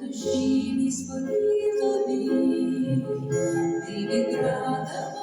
душі мій спокій тобі. Ти відрада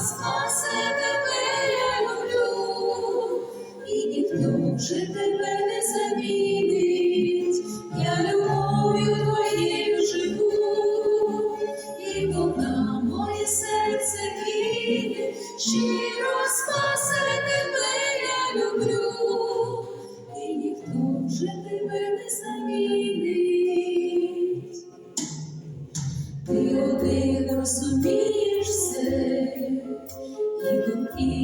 спасе тебе я люблю, і ніхто вже тебе не замінить, я любов'ю твоєю живу, і вона моє серце гріє, щиро спасе тебе я люблю, і ніхто вже тебе не замінить.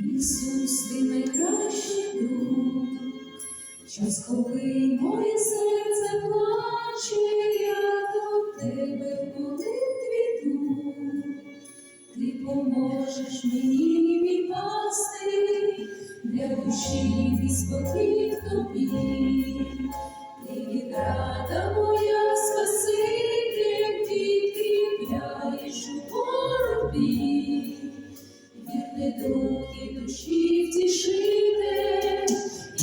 Ісус, ти найкращий друг, час, коли моє серце плаче, я до тебе куди піду, ти поможеш мені відпасти, для душі і спокій тобі, ти відрада моя.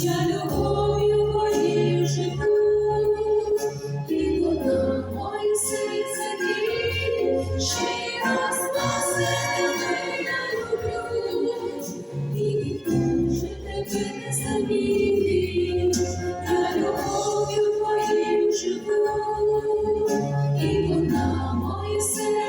я любов'ю твоєю живу, і вона моє серце ще раз на себе і ніхто вже не замінить, я любов'ю твоєю живу, і вона моє серце